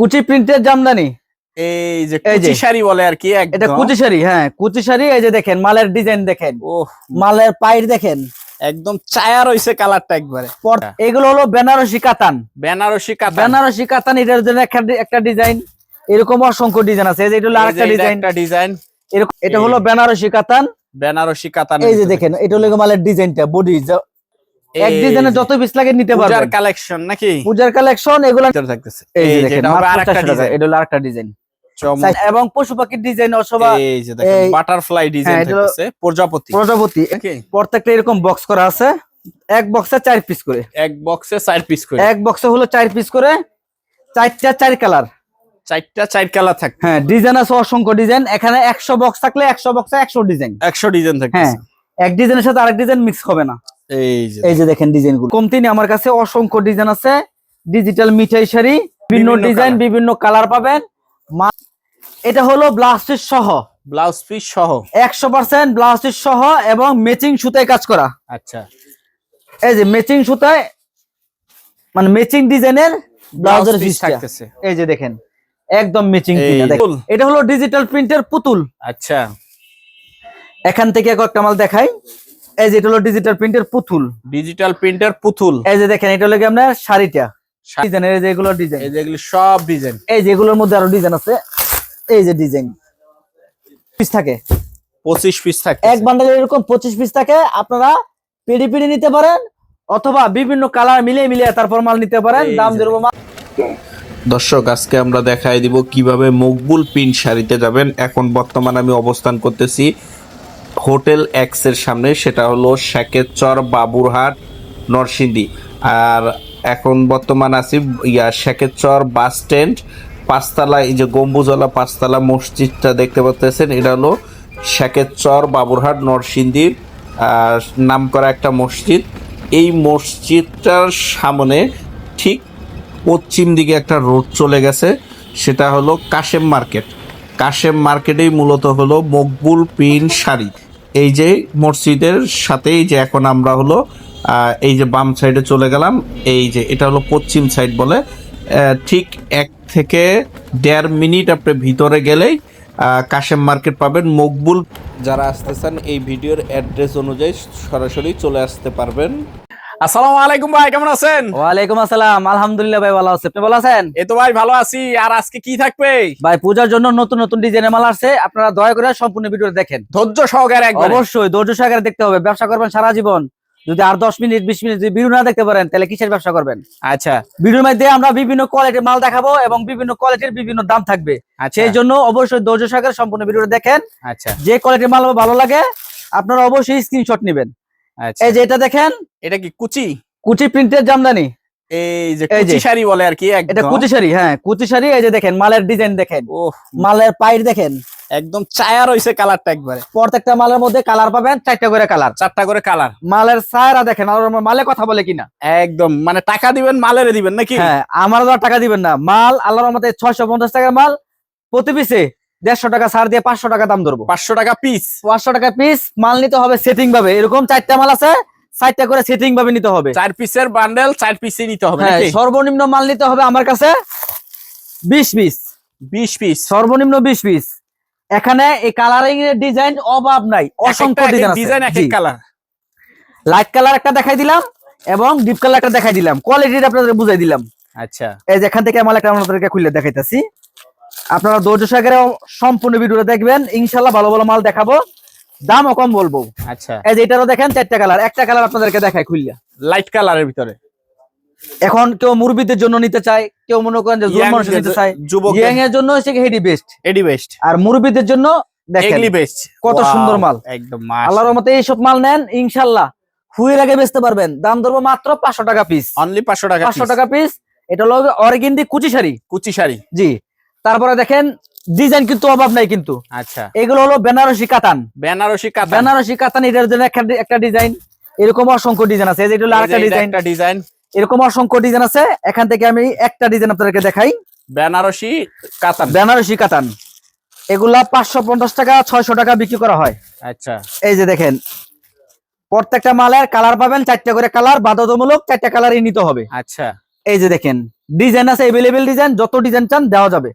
কুচি প্রিন্টের জামদানি? এই যে কুচি শাড়ি বলে আর কি এটা কুচি শাড়ি হ্যাঁ কুচি শাড়ি এই যে দেখেন মালের ডিজাইন দেখেন। ওহ। মালের দেখেন। একদম চায়া রইছে কালারটা একবারে। এগুলো হলো বেনারসি কাতান। বেনারসি কাতান। বেনারসি কাতান এটার জন্য একটা একটা ডিজাইন। এরকম অসংখ্য ডিজাইন আছে। এই যে এটা হলো এই যে আরেকটা ডিজাইন। একটা ডিজাইন। এরকম এটা হলো বেনারসি কাতান। বেনারসি কাতান এই যে দেখেন এটা হলো মালের ডিজাইনটা বডি এক ডিজাইনে যত পিস লাগে নিতে পূজার কালেকশন নাকি? পূজার কালেকশন এগুলো থাকতেছে। এই যে দেখেন এটা হবে মাত্র আরেকটা ডিজাইন এটা হলো আরেকটা ডিজাইন এবং পশু পাখির ডিজাইন অথবা এই যে দেখেন বাটারফ্লাই ডিজাইন হ্যাঁ, থাকতেছে প্রজাপতি। প্রজাপতি। প্রত্যেকটা এরকম বক্স করা আছে। এক বক্সে চার পিস করে। এক বক্সে চার পিস করে। এক বক্সে হলো চার পিস করে। চারটা চার কালার চারটা চার কালার থাকে হ্যাঁ ডিজাইন আছে অসংখ্য ডিজাইন এখানে একশো বক্স থাকলে একশো বক্সে একশো ডিজাইন একশো ডিজাইন হ্যাঁ এক ডিজাইনের সাথে আরেক ডিজাইন মিক্স হবে না। এই যে দেখেন ডিজাইনগুলো। কমতি নেই আমার কাছে অসংখ্য ডিজাইন আছে। ডিজিটাল মিঠাই শাড়ি বিভিন্ন ডিজাইন বিভিন্ন কালার পাবেন। এটা হলো ব্লাস্টিক সহ। ব্লাউজ পিস সহ। একশো পার্সেন্ট ব্লাস্টিক সহ এবং ম্যাচিং সুতায় কাজ করা। আচ্ছা। এই যে ম্যাচিং সুতায় মানে ম্যাচিং ডিজাইনের ব্লাউজের পিস থাকতেছে। এই যে দেখেন একদম যে। এটা হলো ডিজিটাল প্রিন্টের পুতুল। আচ্ছা। এখান থেকে একটা মাল দেখাই। এই যে এটা হলো ডিজিটাল প্রিন্টের পুতুল। ডিজিটাল প্রিন্টার পুতুল। এই যে দেখেন এটা হলো কি আপনার শাড়িটা। ডিজাইনের এই যে এগুলো ডিজাইন এই যেগুলি সব ডিজাইন এই যে এগুলোর মধ্যে আরও ডিজাইন আছে। এই যে ডিজাইন পিস থাকে। পঁচিশ পিস থাকে। এক বান্ডালে এরকম পঁচিশ পিস থাকে। আপনারা পিডি পিডি নিতে পারেন অথবা বিভিন্ন কালার মিলিয়ে মিলিয়ে তারপর মাল নিতে পারেন। দাম যে দেবো দর্শক আজকে আমরা দেখাই দিব কীভাবে মকবুল পিন শাড়িতে যাবেন। এখন বর্তমানে আমি অবস্থান করতেছি হোটেল এক্সের সামনে, সেটা হলো শেখেরচর বাবুরহাট, নরসিংদী। আর এখন বর্তমান আছি, ইয়া, শেখেরচর বাস স্ট্যান্ড, পাঁচতলা, এই যে গম্বুজলা পাঁচতলা মসজিদটা দেখতে পাচ্ছেন এটা হলো শেখেরচর বাবুরহাট নরসিংদীর নাম করা একটা মসজিদ। এই মসজিদটার সামনে ঠিক পশ্চিম দিকে একটা রোড চলে গেছে, সেটা হলো কাশেম মার্কেট। কাশেম মার্কেটেই মূলত হলো মকবুল পিন শাড়ি এই যে মসজিদের সাথেই যে এখন আমরা হলো এই যে বাম সাইডে চলে গেলাম, এই যে এটা হলো পশ্চিম সাইড বলে ঠিক এক থেকে দেড় মিনিট আপনি ভিতরে গেলেই কাশেম মার্কেট পাবেন। মকবুল যারা আসতে চান এই ভিডিওর অ্যাড্রেস অনুযায়ী সরাসরি চলে আসতে পারবেন। আসসালামু আলাইকুম ভাই কেমন আছেন? ওয়ালাইকুম আসসালাম আলহামদুলিল্লাহ ভাই ভালো আছে। আপনি ভালো আছেন? এই তো ভাই ভালো আছি। আর আজকে কি থাকবে? ভাই পূজার জন্য নতুন নতুন ডিজাইনের মাল আসছে। আপনারা দয়া করে সম্পূর্ণ ভিডিও দেখেন। ধৈর্য সহকারে একবার। অবশ্যই ধৈর্য সহকারে দেখতে হবে। ব্যবসা করবেন সারা জীবন। যদি আর দশ মিনিট বিশ মিনিট যদি ভিডিও না দেখতে পারেন তাহলে কিসের ব্যবসা করবেন? আচ্ছা। ভিডিওর মধ্যে আমরা বিভিন্ন কোয়ালিটির মাল দেখাবো এবং বিভিন্ন কোয়ালিটির বিভিন্ন দাম থাকবে। আচ্ছা। সেই জন্য অবশ্যই ধৈর্য সহকারে সম্পূর্ণ ভিডিওটা দেখেন। আচ্ছা। যে কোয়ালিটির মাল ভালো লাগে আপনারা অবশ্যই স্ক্রিনশট নেবেন। এই যে এটা দেখেন? এটা কি কুচি? কুচি প্রিন্টের জামদানি। এই যে কুচি শাড়ি বলে আর কি এটা কুচি শাড়ি হ্যাঁ কুচি শাড়ি এই যে দেখেন মালের ডিজাইন দেখেন। ওহ। মালের দেখেন। একদম চায়া রইছে কালারটা একবারে। প্রত্যেকটা মালের মধ্যে কালার পাবেন চারটা করে কালার। চারটা করে কালার। মালের সায়রা দেখেন আর মালে কথা বলে কিনা। একদম মানে টাকা দিবেন মালেরে দিবেন নাকি? হ্যাঁ আমার টাকা দিবেন না। মাল আল্লাহর মতে ছয়শো পঞ্চাশ টাকার মাল প্রতি পিসে দেড়শো টাকা ছাড় দিয়ে পাঁচশো টাকা দাম ধরবো। পাঁচশো টাকা পিস পাঁচশো টাকা পিস মাল নিতে হবে সেটিং ভাবে। এরকম চারটা মাল আছে চারটা করে সেটিং ভাবে নিতে হবে। চার পিসের বান্ডেল চার পিসই নিতে হবে হ্যাঁ সর্বনিম্ন মাল নিতে হবে আমার কাছে বিশ পিস বিশ পিস সর্বনিম্ন বিশ পিস এখানে এই কালারিং এর ডিজাইন অভাব নাই অসংখ্য ডিজাইন এক কালার লাইট কালার একটা দেখাই দিলাম এবং ডিপ কালার একটা দেখাই দিলাম। কোয়ালিটিটা আপনাদের বুঝাই দিলাম। আচ্ছা। এই যে এখান থেকে মাল একটা আপনাদেরকে খুলে দেখাইতেছি। আপনারা ধৈর্য সহকারে সম্পূর্ণ ভিডিওটা দেখবেন। ইনশাল্লাহ ভালো ভালো মাল দেখাবো। দামও কম বলব। আচ্ছা। এই যে এটারও দেখেন চারটা কালার। একটা কালার আপনাদেরকে দেখায় খুললা। লাইট কালারের ভিতরে। এখন কেউ মুরব্বীদের জন্য নিতে চায় কেউ মনে করেন যে যুব Young মানুষ নিতে চায় যুবক ইয়াং এর জন্য হচ্ছে হেডি বেস্ট হেডি বেস্ট আর মুরব্বীদের জন্য দেখেন এগলি বেস্ট কত সুন্দর মাল। একদম আল্লাহর মতে এইসব মাল নেন ইনশাল্লাহ হুইয়ের আগে বেচতে পারবেন। দাম ধরবো মাত্র পাঁচশো টাকা পিস অনলি পাঁচশো টাকা পাঁচশো piece। টাকা পিস এটা হলো অরগিন্দি কুচি শাড়ি। কুচি শাড়ি। জি। তারপরে দেখেন ডিজাইন কিন্তু অভাব নাই কিন্তু। আচ্ছা। এগুলো হলো বেনারসি কাতান। বেনারসি কাতান। বেনারসি কাতান এটার জন্য একটা- ডিজাইন এরকম অসংখ্য ডিজাইন আছে। এই যে এটা হলো আরেকটা ডিজাইন একটা ডিজাইন এরকম অসংখ্য ডিজাইন আছে। এখান থেকে আমি একটা ডিজাইন আপনাদেরকে দেখাই। বেনারসি কাতান। বেনারসি কাতান। এগুলা পাঁচশো পঞ্চাশ টাকা ছয়শো টাকা বিক্রি করা হয়। আচ্ছা। এই যে দেখেন প্রত্যেকটা মালের কালার পাবেন চারটা করে কালার বাধ্যতামূলক চারটা কালারই নিতে হবে। আচ্ছা। এই যে দেখেন ডিজাইন আছে এভেলেবেল ডিজাইন যত ডিজাইন চান দেওয়া যাবে।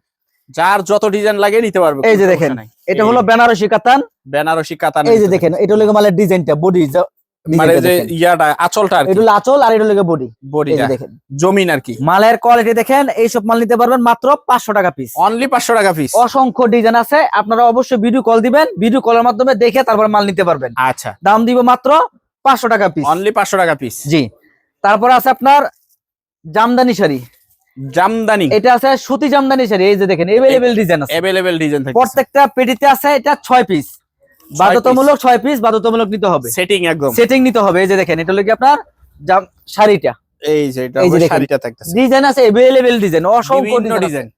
যার যত ডিজাইন লাগে নিতে পারবে এই যে দেখেন নাই। এটা হলো বেনারসি কাতান। বেনারসি কাতান এই যে দেখেন এটা হলো মালের ডিজাইনটা বডি মানে যে ইয়াটা আঁচলটা আর এটা হলো আঁচল আর এটা হলো বডি যে দেখেন। জমিন আর কি। মালের কোয়ালিটি দেখেন মাল নিতে পারবেন মাত্র পাঁচশো টাকা পিস অনলি পাঁচশো টাকা পিস অসংখ্য ডিজাইন আছে আপনারা অবশ্যই ভিডিও কল দিবেন ভিডিও কলের মাধ্যমে দেখে তারপর মাল নিতে পারবেন। আচ্ছা। দাম দিব মাত্র পাঁচশো টাকা পিস অনলি পাঁচশো টাকা পিস জি। তারপর আছে আপনার জামদানি শাড়ি। জামদানি। এটা আছে সুতি জামদানি শাড়ি এই যে দেখেন ডিজাইন আছে। অ্যাভেলেবেল ডিজাইন থাকে প্রত্যেকটা পেটিতে আছে এটা পিস বাধ্যতামূলক পিস বাধ্যতামূলক নিতে হবে। সেটিং একদম। সেটিং নিতে হবে এই যে দেখেন এটা আপনার জাম- শাড়িটা। এই যে এটা এই যে হবে দেখেন। শাড়িটা থাকতেছে। ডিজাইন আছে ডিজাইন অসংখ্য ডিজাইন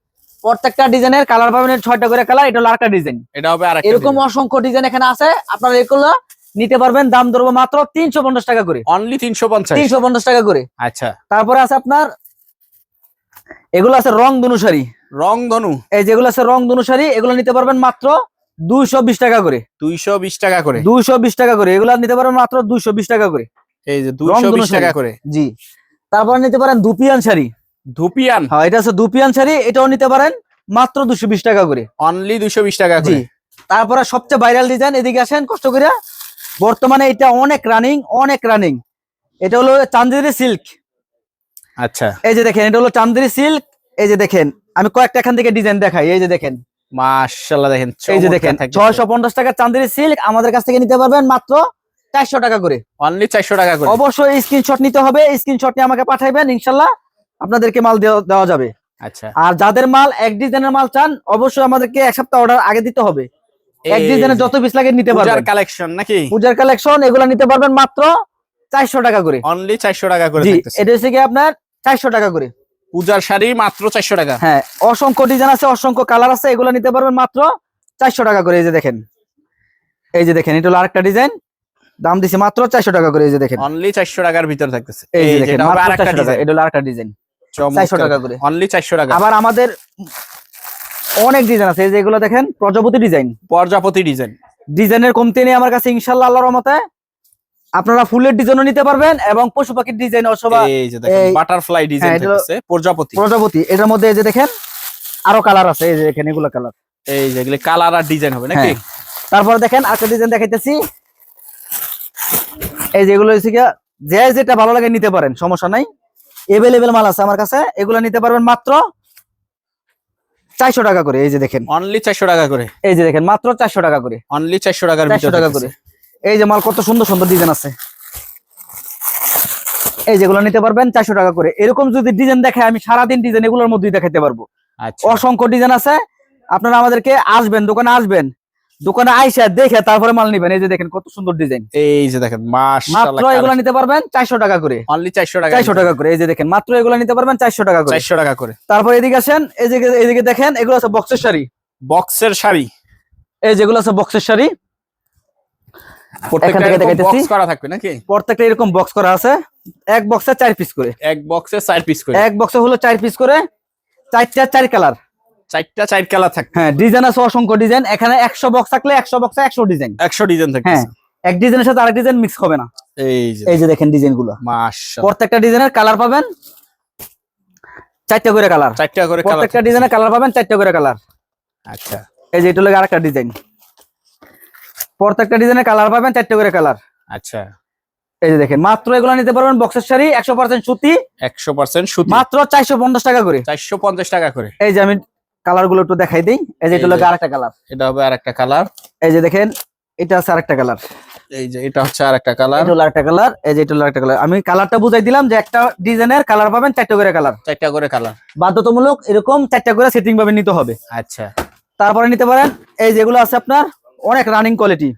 প্রত্যেকটা ডিজাইনের কালার পাবেন ছয়টা করে কালার এটা হলো আরেকটা ডিজাইন এটা হবে আর এরকম অসংখ্য ডিজাইন এখানে আছে আপনারা এগুলো নিতে পারবেন দাম ধরবো মাত্র তিনশো পঞ্চাশ টাকা করে। অনলি তিনশো পঞ্চাশ। তিনশো পঞ্চাশ টাকা করে। আচ্ছা। তারপরে আছে আপনার এগুলো আছে রং ধনু শাড়ি। রং ধনু? এই যেগুলো আছে রং ধনু শাড়ি এগুলো নিতে পারবেন মাত্র দুইশো বিশ টাকা করে। দুইশো বিশ টাকা করে? দুইশো বিশ টাকা করে। এগুলো নিতে পারবেন মাত্র দুইশো বিশ টাকা করে। এই যে দুইশো বিশ টাকা করে। জি। তারপর নিতে পারেন দুপিয়ান শাড়ি। ধুপিয়ান? হ্যাঁ এটা আছে দুপিয়ান শাড়ি এটাও নিতে পারেন মাত্র দুশো বিশ টাকা করে। অনলি দুইশো বিশ টাকা জি। তারপরে সবচেয়ে ভাইরাল ডিজাইন এদিকে আসেন কষ্ট করে বর্তমানে এটা অনেক রানিং অনেক রানিং এটা হলো চান্দেরি সিল্ক আচ্ছা। এই যে দেখেন এটা হলো চান্দেরি সিল্ক। এই যে দেখেন আমি কয়েকটা এখান থেকে ডিজাইন দেখাই। এই যে দেখেন। মাশাআল্লাহ দেখেন এই যে দেখেন ছয়শো পঞ্চাশ টাকা চান্দেরি সিল্ক। আমাদের কাছ থেকে নিতে পারবেন মাত্র চারশো টাকা করে। অনলি চারশো টাকা করে। অবশ্যই স্ক্রিনশট নিতে হবে। স্ক্রিনশট নিয়ে আমাকে পাঠাইবেন ইনশাল্লাহ আপনাদেরকে মাল দেওয়া যাবে। আচ্ছা। আর যাদের মাল এক ডিজাইনের মাল চান অবশ্যই আমাদেরকে এক সপ্তাহ অর্ডার আগে দিতে হবে। এক ডিজাইনের যত পিস লাগে নিতে পারবেন। পূজার কালেকশন নাকি? পূজার কালেকশন এগুলো নিতে পারবেন মাত্র চারশো টাকা করে। অনলি চারশো টাকা করে থাকতেছে। এটা হচ্ছে কি আপনার চারশো টাকা করে। পূজার শাড়ি মাত্র চারশো টাকা। হ্যাঁ অসংখ্য ডিজাইন আছে অসংখ্য কালার আছে এগুলো নিতে পারবেন মাত্র চারশো টাকা করে এই যে দেখেন। এই যে দেখেন এটা হলো আরেকটা ডিজাইন দাম দিছে মাত্র চারশো টাকা করে এই যে দেখেন। অনলি চারশো টাকার ভিতর থাকতেছে। এই যে দেখেন যেটা আরেকটা ডিজাইন এটা হলো আরেকটা ডিজাইন চারশো টাকা করে। অনলি চারশো টাকা। আবার আমাদের অনেক ডিজাইন আছে এই যে এগুলো দেখেন প্রজাপতি ডিজাইন প্রজাপতি ডিজাইন ডিজাইনের কমতি নেই আমার কাছে ইনশাল্লাহ আল্লাহর রহমতে। আপনারা ফুলের ডিজাইনও নিতে পারবেন এবং পশু পাখির ডিজাইন অথবা যে বাটারফ্লাই ডিজাইন হ্যাঁ, প্রজাপতি। প্রজাপতি। এটার মধ্যে এই যে দেখেন আরও কালার আছে এই যে দেখেন এগুলো কালার এই যেগুলি কালার আর ডিজাইন হবে নাকি? হ্যাঁ। তারপর দেখেন আরেকটা ডিজাইন দেখাইতেছি। এই যেগুলো হচ্ছে গিয়া যে যেটা ভালো লাগে নিতে পারেন সমস্যা নাই। এভেলেবেল মাল আছে আমার কাছে এগুলো নিতে পারবেন মাত্র চারশো টাকা করে এই যে দেখেন। অনলি চারশো টাকা করে। এই যে দেখেন মাত্র চারশো টাকা করে। অনলি চারশো টাকার চারশো ভিতর টাকা করে। এই যে মাল কত সুন্দর সুন্দর ডিজাইন আছে। এই যেগুলো নিতে পারবেন চারশো টাকা করে। এরকম যদি ডিজাইন দেখে আমি সারাদিন ডিজাইন এগুলোর মধ্যেই দেখাতে পারব। আচ্ছা। অসংখ্য ডিজাইন আছে। আপনারা আমাদেরকে আসবেন দোকানে আসবেন। দোকানে আইসা দেখে তারপরে মাল নিবেন। এই যে দেখেন কত সুন্দর ডিজাইন এই যে দেখেন মাত্র এগুলো নিতে পারবেন চারশো টাকা করে। অনলি চারশো টাকা। চারশো টাকা করে। এই যে দেখেন মাত্র এগুলো নিতে পারবেন চারশো টাকা করে। চারশো টাকা করে। তারপর এদিকে আসেন এই যে এদিকে দেখেন এগুলো আছে বক্সের শাড়ি। বক্সের শাড়ি। এই যেগুলো আছে বক্সের শাড়ি। প্রত্যেকটা থেকে দেখাইতেছি। করা থাকবে নাকি? প্রত্যেকটা এরকম বক্স করা আছে। এক বক্সে চার পিস করে। এক বক্সে চার পিস করে। এক বক্সে হলো চার পিস করে। চারটা চার কালার চারটা চার কালার হ্যাঁ ডিজাইন আছে অসংখ্য ডিজাইন এখানে একশো বক্স থাকলে একশো বক্সে একশো ডিজাইন একশো ডিজাইন থাকবে হ্যাঁ এক ডিজাইনের সাথে আরেক ডিজাইন মিক্স হবে না। এই যে এই যে দেখেন ডিজাইনগুলো। প্রত্যেকটা ডিজাইনের কালার পাবেন চারটা করে কালার চারটা করে প্রত্যেকটা ডিজাইনের কালার পাবেন চারটা করে কালার আচ্ছা। এই যে এটা হলো আরেকটা ডিজাইন প্রত্যেকটা ডিজাইনের কালার পাবেন চারটা করে কালার আচ্ছা। এই যে দেখেন মাত্র এগুলো নিতে পারবেন বক্সের শাড়ি একশো পার্সেন্ট সুতি একশো পার্সেন্ট সুতি। মাত্র চারশো পঞ্চাশ টাকা করে। চারশো পঞ্চাশ টাকা করে। এই যে আমি কালারগুলো একটু দেখাই দিই। এই যে এটা হলো আরেকটা কালার এটা হবে আরেকটা কালার এই যে দেখেন এটা আছে আরেকটা কালার এই যে এটা হচ্ছে আর একটা কালার এটা হলো আরেকটা কালার এই যে এটা হলো আরেকটা কালার আমি কালারটা বুঝাই দিলাম যে একটা ডিজাইনের কালার পাবেন চারটা করে কালার চারটা করে কালার বাধ্যতামূলক এরকম চারটা করে সেটিং ভাবে নিতে হবে। আচ্ছা। তারপরে নিতে পারেন এই যেগুলো আছে আপনার অনেক রানিং কোয়ালিটি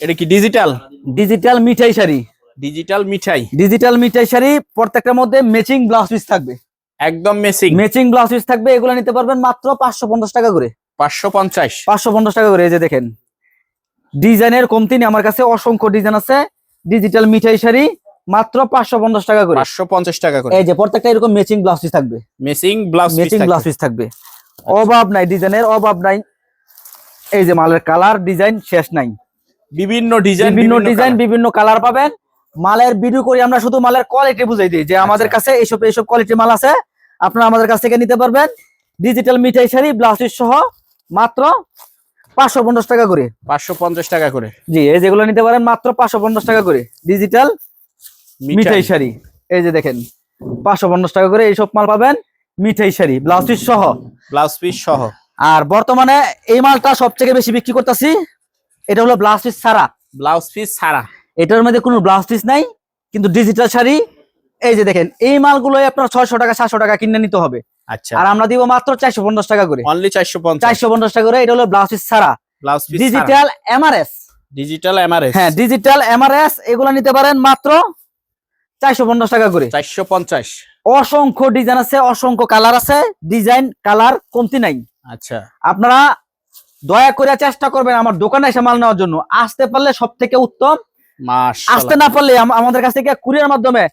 এটা কি ডিজিটাল ডিজিটাল মিঠাই শাড়ি। ডিজিটাল মিঠাই। ডিজিটাল মিঠাই শাড়ি প্রত্যেকটার মধ্যে ম্যাচিং ব্লাউজ পিস থাকবে। একদম মেসিং ম্যাচিং ব্লাউজ পিস থাকবে এগুলো নিতে পারবেন মাত্র পাঁচশো পঞ্চাশ টাকা করে। পাঁচশো পঞ্চাশ। পাঁচশো পঞ্চাশ টাকা করে এই যে দেখেন। ডিজাইনের কমতি নেই আমার কাছে অসংখ্য ডিজাইন আছে। ডিজিটাল মিঠাই শাড়ি মাত্র পাঁচশো পঞ্চাশ টাকা করে। পাঁচশো পঞ্চাশ টাকা করে। এই যে প্রত্যেকটা এরকম ম্যাচিং ব্লাউজ পিস থাকবে। Matching blouse matching blouse piece থাকবে। অভাব নাই ডিজাইনের অভাব নাই। এই যে মালের কালার ডিজাইন শেষ নাই। বিভিন্ন ডিজাইন বিভিন্ন ডিজাইন বিভিন্ন কালার পাবেন। মালের ভিডিও করি আমরা শুধু মালের কোয়ালিটি বুঝাই দিই। যে আমাদের কাছে এইসব এইসব কোয়ালিটি মাল আছে আপনারা আমাদের কাছ থেকে নিতে পারবেন। ডিজিটাল মিঠাই শাড়ি ব্লাউজ সহ মাত্র পাঁচশো পঞ্চাশ টাকা করে। পাঁচশো পঞ্চাশ টাকা করে। জি এই যেগুলো নিতে পারেন মাত্র পাঁচশো পঞ্চাশ টাকা করে। ডিজিটাল মিঠাই। শাড়ি। এই যে দেখেন পাঁচশো পঞ্চাশ টাকা করে এইসব মাল পাবেন। মিঠাই শাড়ি ব্লাউজ পিস সহ। ব্লাউজ পিস সহ। আর বর্তমানে এই মালটা সবথেকে বেশি বিক্রি করতেছি এটা হলো ব্লাউজ পিস ছাড়া। ব্লাউজ পিস ছাড়া। এটার মধ্যে কোনো ব্লাউজ পিস নাই কিন্তু ডিজিটাল শাড়ি এই যে দেখেন এই মালগুলো আপনার ছয়শো টাকা সাতশো টাকা কিনে নিতে হবে। আচ্ছা। আর আমরা দিব মাত্র চারশো পঞ্চাশ টাকা করে। অনলি চারশো চারশো পঞ্চাশ টাকা করে এটা হলো ব্লাউজ পিস ছাড়া। Blouse piece digital MRS digital MRS হ্যাঁ ডিজিটাল এমআরএস এগুলো নিতে পারেন মাত্র চারশো পঞ্চাশ টাকা করে। চারশো পঞ্চাশ। অসংখ্য ডিজাইন আছে অসংখ্য কালার আছে ডিজাইন কালার কমতি নাই। আচ্ছা। আপনারা দয়া করে চেষ্টা করবেন আমার দোকানে এসে মাল নেওয়ার জন্য। আসতে পারলে সব থেকে উত্তম আসতে না পারলে আমাদের কাছ থেকে কুরিয়ার মাধ্যমে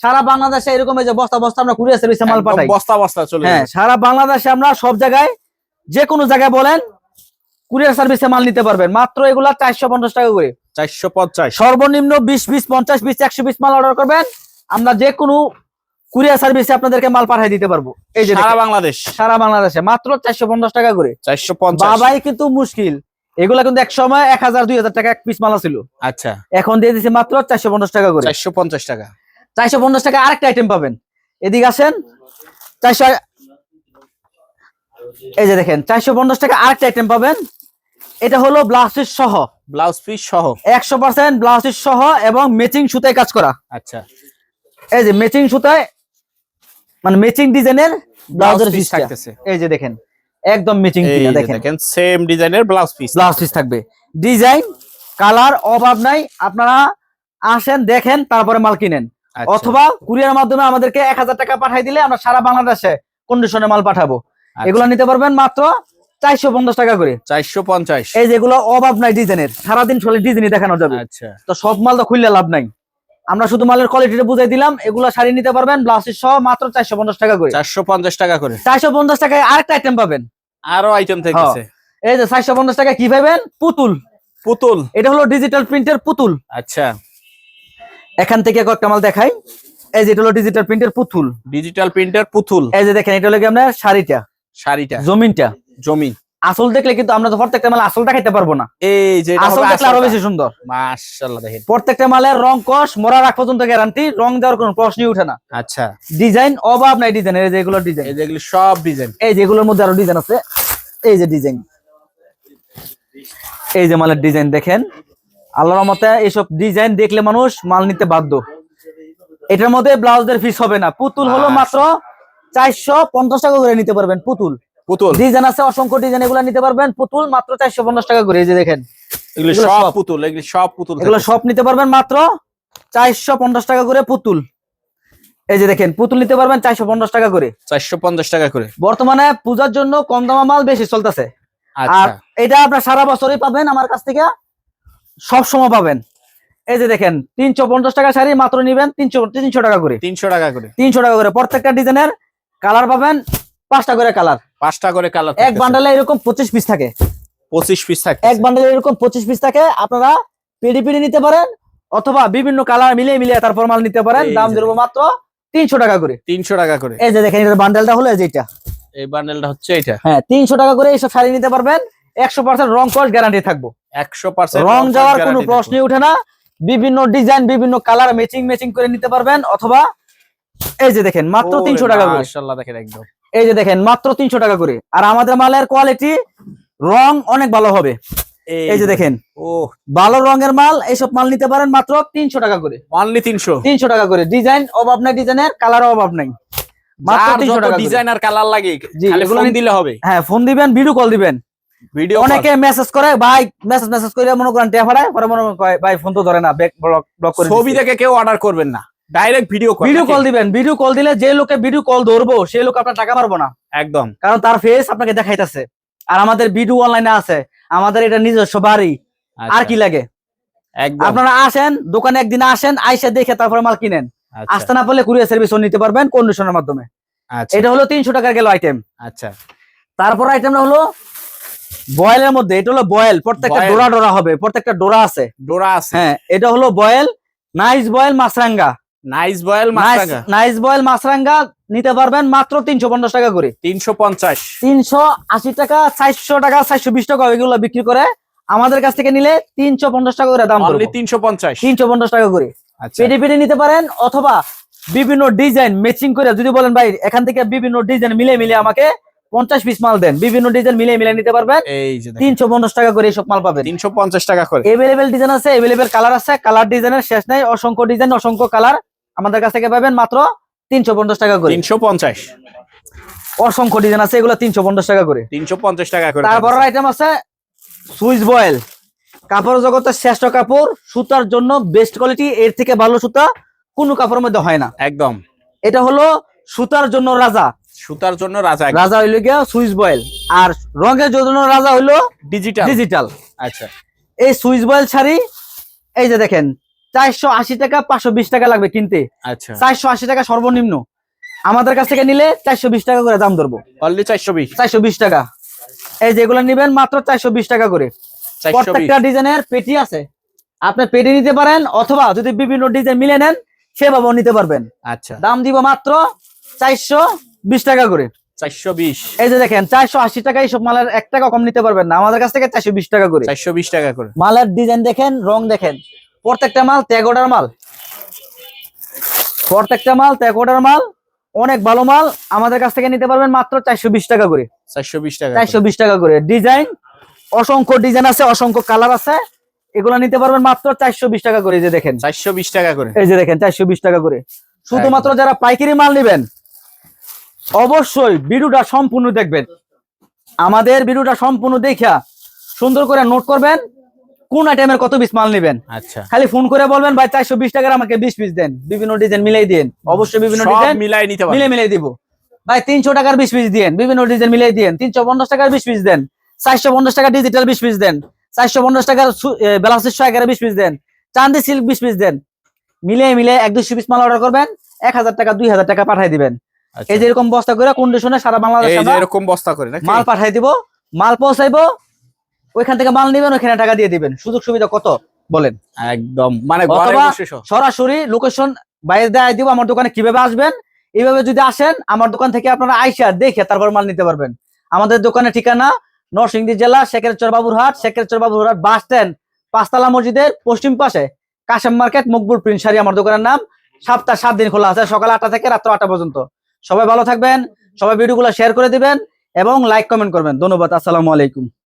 সারা বাংলাদেশে এরকম যে বস্তা বস্তা আমরা কুরিয়ার সার্ভিসে মাল পাঠাই। বস্তা বস্তা চলে হ্যাঁ সারা বাংলাদেশে আমরা সব জায়গায় যে কোনো জায়গায় বলেন কুরিয়ার সার্ভিসে মাল নিতে পারবেন। মাত্র এগুলা চারশো পঞ্চাশ টাকা করে। চারশো পঞ্চাশ। সর্বনিম্ন বিশ বিশ পঞ্চাশ বিশ একশো বিশ মাল অর্ডার করবেন। আমরা যে কোনো কুরিয়ার সার্ভিসে আপনাদেরকে মাল পাঠিয়ে দিতে পারব। এই যে সারা বাংলাদেশ। সারা বাংলাদেশে মাত্র চারশো পঞ্চাশ টাকা করে। চারশো পঞ্চাশ। বাবাই কিন্তু মুশকিল। এগুলা কিন্তু এক সময় এক হাজার দুই হাজার টাকা এক পিস মালা ছিল আচ্ছা। এখন দিয়ে দিচ্ছে মাত্র চারশো পঞ্চাশ টাকা করে। চারশো পঞ্চাশ টাকা। চারশো পঞ্চাশ টাকা আরেকটা আইটেম পাবেন। এদিকে আসেন। চারশো এই যে দেখেন চারশো পঞ্চাশ টাকা আরেকটা আইটেম পাবেন। এটা হলো ব্লাউজের সহ। ব্লাউজ পিস সহ। একশো পার্সেন্ট ব্লাউজের সহ এবং ম্যাচিং সুতায় কাজ করা। আচ্ছা। এই যে ম্যাচিং সুতায় মানে ম্যাচিং ডিজাইনের ব্লাউজের পিস থাকতেছে। এই যে দেখেন একদম ম্যাচিং যে দেখেন। দেখেন সেম ডিজাইনের ব্লাউজ পিস ব্লাউজ পিস থাকবে। ডিজাইন কালার অভাব নাই। আপনারা আসেন দেখেন তারপরে মাল কিনেন। আচ্ছা। অথবা কুরিয়ার মাধ্যমে আমাদেরকে এক হাজার টাকা পাঠাই দিলে আমরা সারা বাংলাদেশে কন্ডিশনে মাল পাঠাবো। আচ্ছা। এগুলো নিতে পারবেন মাত্র চারশো পঞ্চাশ টাকা করে। চারশো পঞ্চাশ। এই যেগুলো অভাব নাই ডিজাইনের সারাদিন চলে ডিজাইনই দেখানো যাবে। আচ্ছা। তো সব মাল তো খুললে লাভ নাই। আমরা শুধু মালের কোয়ালিটিটা বুঝাই দিলাম এগুলো শাড়ি নিতে পারবেন ব্লাউজের সহ মাত্র চারশো পঞ্চাশ টাকা করে। চারশো পঞ্চাশ টাকা করে। চারশো পঞ্চাশ টাকায় আরেকটা আইটেম পাবেন। আরও আইটেম থাকতেছে এই যে চারশো পঞ্চাশ টাকা কি পাবেন? পুতুল। পুতুল। এটা হলো ডিজিটাল প্রিন্টের পুতুল। আচ্ছা। এখান থেকে কয়েকটা মাল দেখাই। এই যে এটা হলো ডিজিটাল প্রিন্টের পুতুল। ডিজিটাল প্রিন্টের পুতুল। এই যে দেখেন এটা হলো কি আপনার শাড়িটা। শাড়িটা। জমিনটা। জমি আসল দেখলে কিন্তু আমরা তো প্রত্যেকটা মাল আসল দেখাইতে পারব না। এই যে আসল দেখলে আরও বেশি সুন্দর। মাশাআল্লাহ দেখেন। প্রত্যেকটা মালের রং কষ মরার আগ পর্যন্ত গ্যারান্টি রং দেওয়ার কোনো প্রশ্নই উঠে না। আচ্ছা। ডিজাইন অভাব নাই ডিজাইনের এই যে এগুলো ডিজাইন এই যেগুলি সব ডিজাইন এই যে এগুলোর মধ্যে আরও ডিজাইন আছে। এই যে ডিজাইন এই যে মালের ডিজাইন দেখেন। আল্লাহর মতে এইসব ডিজাইন দেখলে মানুষ মাল নিতে বাধ্য। এটার মধ্যে ব্লাউজের ফিস হবে না। পুতুল হলো। মাত্র চারশো পঞ্চাশ টাকা করে নিতে পারবেন পুতুল। পুতুল। ডিজাইন আছে অসংখ্য ডিজাইন এগুলো নিতে পারবেন। পুতুল মাত্র চারশো পঞ্চাশ টাকা করে এই যে দেখেন। এগুলো সব। পুতুল এগুলি সব পুতুল এগুলো সব নিতে পারবেন মাত্র চারশো পঞ্চাশ টাকা করে পুতুল। এই যে দেখেন পুতুল নিতে পারবেন চারশো পঞ্চাশ টাকা করে। চারশো পঞ্চাশ টাকা করে। বর্তমানে পূজার জন্য কম দামা মাল বেশি চলতেছে। আর আচ্ছা এটা আপনার সারা বছরই পাবেন আমার কাছ থেকে সব সময় পাবেন। এই যে দেখেন তিনশো পঞ্চাশ টাকা শাড়ি মাত্র নিবেন তিনশো তিনশো টাকা করে। তিনশো টাকা করে। তিনশো টাকা করে প্রত্যেকটা ডিজাইনের কালার পাবেন পাঁচটা করে কালার। পাঁচটা করে কালার এক বান্ডালে এরকম পঁচিশ পিস থাকে। পঁচিশ পিস থাকে এক বান্ডালে এরকম পঁচিশ পিস থাকে আপনারা পিডি পিডি নিতে পারেন অথবা বিভিন্ন কালার মিলিয়ে মিলিয়ে তারপর মাল নিতে পারেন। দাম দেবো মাত্র তিনশো টাকা করে। তিনশো টাকা করে। এই যে দেখেন এটার বান্ডেলটা হলো এই যে এটা এই বান্ডেলটা হচ্ছে এটা হ্যাঁ তিনশো টাকা করে এইসব শাড়ি নিতে পারবেন। একশো পার্সেন্ট রং কস গ্যারান্টি থাকব। একশো পার্সেন্ট রং যাওয়ার কোনো প্রশ্নই উঠে না। বিভিন্ন ডিজাইন বিভিন্ন কালার ম্যাচিং ম্যাচিং করে নিতে পারবেন অথবা এই যে দেখেন মাত্র তিনশো টাকা করে। মাশাআল্লাহ দেখেন একদম। এই যে দেখেন মাত্র তিনশো টাকা করে। আর আমাদের মালের কোয়ালিটি রং অনেক ভালো হবে। এই যে দেখেন ও ভালো রঙের মাল এইসব মাল নিতে পারেন মাত্র তিনশো টাকা করে। অনলি তিনশো? তিনশো টাকা করে। ডিজাইন অভাব নাই ডিজাইনের কালার অভাব নাই। মাত্র তিনশো টাকা ডিজাইন আর কালার লাগে দিলে হবে। হ্যাঁ ফোন দিবেন ভিডিও কল দিবেন। ভিডিও অনেকে মেসেজ করে ভাই মেসেজ মেসেজ করে মনে করেন পরে মনে করেন ভাই ফোন তো ধরে না ব্লক ব্লক করে ছবি দেখে কেউ অর্ডার করবেন না। Direct video call video call দিবেন ভিডিও কল দিলে যে লোকে ভিডিও কল ধরবো সেই লোক আপনার টাকা পারব না। একদম। কারণ তার ফেস আপনাকে দেখাইতেছে। আর আমাদের ভিডিও অনলাইনে আছে। আমাদের এটা নিজস্ব বাড়ি। আর কি লাগে? আচ্ছা, আপনারা আসেন দোকানে একদিন আসেন আইসা দেখে তারপরে মাল কিনেন। আচ্ছা, আসতে না পারলে কুরিয়ার সার্ভিস নিতে পারবেন কন্ডিশনের মাধ্যমে। আচ্ছা। এটা হলো তিনশো টাকার গেল আইটেম আচ্ছা। তারপর আইটেমটা হলো বয়েলের মধ্যে। এটা হলো বয়েল। প্রত্যেকটা ডোরা ডোরা হবে। প্রত্যেকটা ডোরা আছে। ডোরা আছে। হ্যাঁ এটা হলো বয়েল। নাইস বয়েল মাছরাঙ্গা। নাইস বয়েল মাছরাঙা। নাইস বয়েল মাছরাঙ্গা নিতে পারবেন মাত্র তিনশো পঞ্চাশ টাকা করে। তিনশো পঞ্চাশ। তিনশো আশি টাকা চারশো টাকা চারশো বিশ টাকা এগুলো বিক্রি করে। আমাদের কাছ থেকে নিলে তিনশো পঞ্চাশ টাকা করে দাম তিনশো পঞ্চাশ। তিনশো পঞ্চাশ টাকা করে। আচ্ছা। পেটে পেটে নিতে পারেন অথবা বিভিন্ন ডিজাইন ম্যাচিং করে যদি বলেন ভাই এখান থেকে বিভিন্ন ডিজাইন মিলে মিলে আমাকে পঞ্চাশ পিস মাল দেন। বিভিন্ন ডিজাইন মিলে মিলে নিতে পারবেন। তিনশো পঞ্চাশ টাকা করে এইসব মাল পাবেন। তিনশো পঞ্চাশ টাকা করে। এভেলেবেল ডিজাইন আছে এভেলেবেল কালার আছে কালার ডিজাইনের শেষ নাই। অসংখ্য ডিজাইন অসংখ্য কালার আমাদের কাছ থেকে পাবেন মাত্র তিনশো পঞ্চাশ টাকা করে। তিনশো পঞ্চাশ। অসংখ্য ডিজাইন আছে এগুলো তিনশো পঞ্চাশ টাকা করে। তিনশো পঞ্চাশ টাকা করে তারপর আইটেম আছে সুইচ বয়েল কাপড় জগতের শ্রেষ্ঠ কাপড় সুতার জন্য বেস্ট কোয়ালিটি এর থেকে ভালো সুতা কোনো কাপড়ের মধ্যে হয় না। একদম। এটা হলো সুতার জন্য রাজা। সুতার জন্য রাজা রাজা হইল গিয়া সুইচ বয়েল আর রঙের জন্য রাজা হইল ডিজিটাল ডিজিটাল আচ্ছা। এই সুইচ বয়েল শাড়ি এই যে দেখেন চারশো আশি টাকা পাঁচশো বিশ টাকা লাগবে কিনতে। আচ্ছা। চারশো আশি টাকা সর্বনিম্ন। আমাদের কাছ থেকে নিলে চারশো বিশ টাকা করে দাম ধরবো। অনলি চারশো বিশ। চারশো বিশ টাকা। এই যেগুলো নিবেন মাত্র চারশো বিশ টাকা করে। প্রত্যেকটা ডিজাইনের পেটি আছে। আপনি পেটি নিতে পারেন অথবা যদি বিভিন্ন ডিজাইন মিলে নেন সেভাবেও নিতে পারবেন। আচ্ছা। দাম দিব মাত্র চারশো বিশ টাকা করে। চারশো বিশ। এই যে দেখেন চারশো আশি টাকা এইসব মালের এক টাকা কম নিতে পারবেন না। আমাদের কাছ থেকে চারশো বিশ টাকা করে। চারশো বিশ টাকা করে। মালের ডিজাইন দেখেন রং দেখেন। প্রত্যেকটা মাল ত্যাগোডার মাল। প্রত্যেকটা মাল ত্যাগোডার মাল অনেক ভালো মাল আমাদের কাছ থেকে নিতে পারবেন মাত্র চারশো বিশ টাকা করে। চারশো বিশ টাকা চারশো বিশ টাকা করে। ডিজাইন অসংখ্য ডিজাইন আছে অসংখ্য কালার আছে। এগুলো নিতে পারবেন মাত্র চারশো বিশ টাকা করে এই যে দেখেন। চারশো বিশ টাকা করে। এই যে দেখেন চারশো বিশ টাকা করে। শুধুমাত্র যারা পাইকারি মাল নেবেন অবশ্যই ভিডিওটা সম্পূর্ণ দেখবেন। আমাদের ভিডিওটা সম্পূর্ণ দেখা সুন্দর করে নোট করবেন। কোন আইটেমের কত পিস মাল নেবেন? আচ্ছা। খালি ফোন করে বলবেন ভাই চারশো বিশ টাকার আমাকে বিশ পিস দেন। বিভিন্ন ডিজাইন মিলাই দিন অবশ্যই বিভিন্ন ডিজাইন মিলাই নিতে মিলে মিলে দিব। ভাই তিনশো টাকার বিশ পিস দিন বিভিন্ন ডিজাইন মিলাই দিন তিনশো পঞ্চাশ টাকার বিশ পিস দেন। চারশো পঞ্চাশ টাকা ডিজিটাল বিশ পিস দেন। চারশো পঞ্চাশ টাকার বেলাসিসশো এগারো বিশ পিস দেন। চান্দি সিল্ক বিশ পিস দেন। মিলে মিলে এক দুশো পিস মাল অর্ডার করবেন। এক হাজার টাকা দুই হাজার টাকা পাঠাই দিবেন। আচ্ছা। এই যে এরকম বস্তা করে কন্ডিশনে সারা বাংলাদেশ এরকম বস্তা করে মাল পাঠাই দিব মাল পৌঁছাইবো। ওইখান থেকে মাল নিবেন ওইখানে টাকা দিয়ে দিবেন। সুযোগ সুবিধা কত? বলেন। একদম। মানে। সরাসরি লোকেশন বাইরে দেয় দিব আমার দোকানে কীভাবে আসবেন? এইভাবে যদি আসেন আমার দোকান থেকে আপনারা আইসা দেখে তারপর মাল নিতে পারবেন। আমাদের দোকানের ঠিকানা নরসিংদী জেলা শেখেরচর বাবুরহাট শেখেরচর বাবুরহাট বাস স্ট্যান্ড পাঁচতলা মসজিদের পশ্চিম পাশে কাশেম মার্কেট মকবুল প্রিন্ট শাড়ি আমার দোকানের নাম। সপ্তাহ সাত দিন খোলা আছে সকাল আটটা থেকে রাত্র আটটা পর্যন্ত। সবাই ভালো থাকবেন সবাই ভিডিওগুলো শেয়ার করে দিবেন এবং লাইক কমেন্ট করবেন। ধন্যবাদ আসসালামু আলাইকুম।